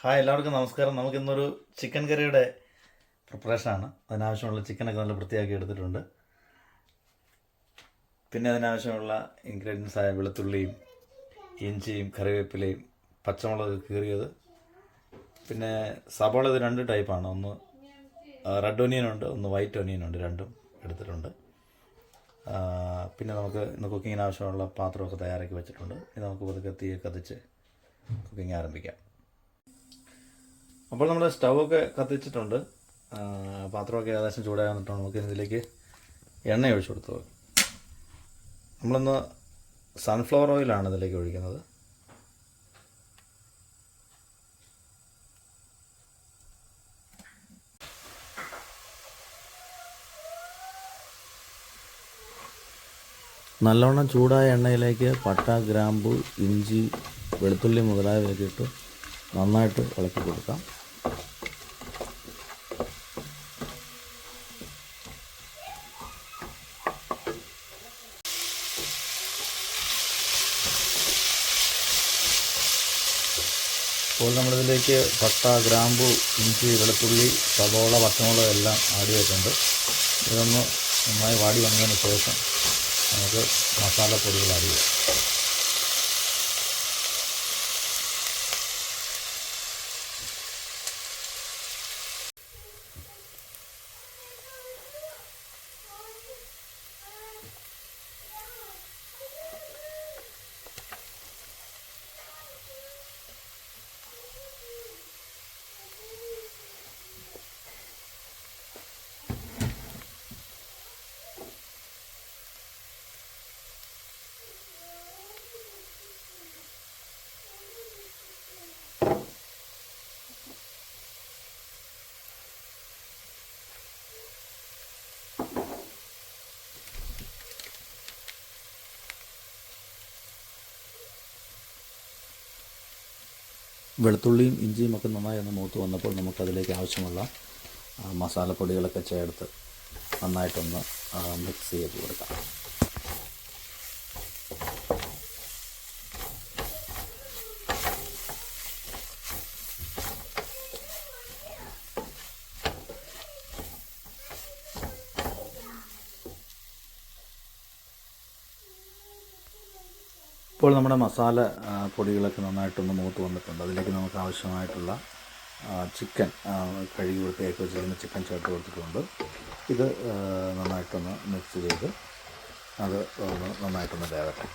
Hi എല്ലാവർക്കും നമസ്കാരം. നമുക്ക് ഇന്നൊരു ചിക്കൻ കറിയുടെ പ്രിപ്പറേഷനാണ്. അതിനാവശ്യമുള്ള ചിക്കനൊക്കെ നല്ല വൃത്തിയാക്കി എടുത്തിട്ടുണ്ട്. പിന്നെ അതിനാവശ്യമുള്ള ഇൻഗ്രീഡിയൻസായ വെളുത്തുള്ളിയും ഇഞ്ചിയും കറിവേപ്പിലയും പച്ചമുളക് കീറിയത്. പിന്നെ സബോള ഇത് രണ്ട് ടൈപ്പാണ് ഒന്ന് റെഡ് ഒനിയൻ ഉണ്ട് ഒന്ന് വൈറ്റ് ഒനിയൻ ഉണ്ട് രണ്ടും എടുത്തിട്ടുണ്ട്. പിന്നെ നമുക്ക് ഇന്ന് കുക്കിങ്ങിന് ആവശ്യമുള്ള പാത്രമൊക്കെ തയ്യാറാക്കി വെച്ചിട്ടുണ്ട്. ഇനി നമുക്ക് പതുക്കെ തീ കത്തിച്ച് കുക്കിംഗ് ആരംഭിക്കാം. അപ്പോൾ നമ്മൾ സ്റ്റൗവൊക്കെ കത്തിച്ചിട്ടുണ്ട്. പാത്രമൊക്കെ ഏകദേശം ചൂടായി വന്നിട്ടുണ്ട്. നമുക്ക് ഇതിലേക്ക് എണ്ണ ഒഴിച്ചു കൊടുത്തു നമ്മളിന്ന് സൺഫ്ലവർ ഓയിലാണ് ഇതിലേക്ക് ഒഴിക്കുന്നത്. നല്ലവണ്ണം ചൂടായ എണ്ണയിലേക്ക് പട്ട ഗ്രാമ്പു ഇഞ്ചി വെളുത്തുള്ളി മുതലായവയൊക്കെ ഇട്ട് നന്നായിട്ട് ഇളക്കി കൊടുക്കാം. അപ്പോൾ നമ്മളിതിലേക്ക് പട്ട ഗ്രാമ്പു ഇഞ്ചി വെളുത്തുള്ളി സവോള പച്ചമുളക് എല്ലാം ആഡ് ചെയ്തിട്ടുണ്ട്. ഇതൊന്ന് നന്നായി വാടി വന്നതിന് ശേഷം നമുക്ക് മസാലപ്പൊടികൾ ആഡ് ചെയ്യാം. വെളുത്തുള്ളിയും ഇഞ്ചിയും ഒക്കെ നന്നായി ഒന്ന് മൂത്ത് വന്നപ്പോൾ നമുക്കതിലേക്ക് ആവശ്യമുള്ള മസാലപ്പൊടികളൊക്കെ ചേർത്ത് നന്നായിട്ടൊന്ന് മിക്സ് ചെയ്ത് കൊടുക്കാം. ഇപ്പോൾ നമ്മുടെ മസാല പൊടികളൊക്കെ നന്നായിട്ടൊന്ന് മൂത്ത് വന്നിട്ടുണ്ട്. അതിലേക്ക് നമുക്ക് ആവശ്യമായിട്ടുള്ള ചിക്കൻ കഴുകി വൃത്തിയാക്കി വെച്ചിരിക്കുന്ന ചിക്കൻ ചേർത്ത് കൊടുത്തിട്ടുണ്ട്. ഇത് നന്നായിട്ടൊന്ന് മിക്സ് ചെയ്ത് അത് നന്നായിട്ടൊന്ന് വേവട്ടെ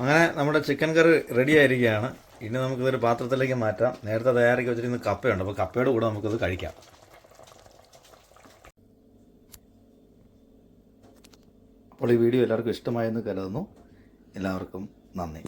അങ്ങനെ നമ്മുടെ ചിക്കൻ കറി റെഡി ആയിരിക്കുകയാണ്. ഇനി നമുക്കിതൊരു പാത്രത്തിലേക്ക് മാറ്റാം. നേരത്തെ തയ്യാറാക്കി വെച്ചിരുന്ന കപ്പയുണ്ട്. അപ്പോൾ കപ്പയുടെ കൂടെ നമുക്കിത് കഴിക്കാം. അപ്പോൾ ഈ വീഡിയോ എല്ലാവർക്കും ഇഷ്ടമായെന്ന് കരുതുന്നു. എല്ലാവർക്കും നന്ദി.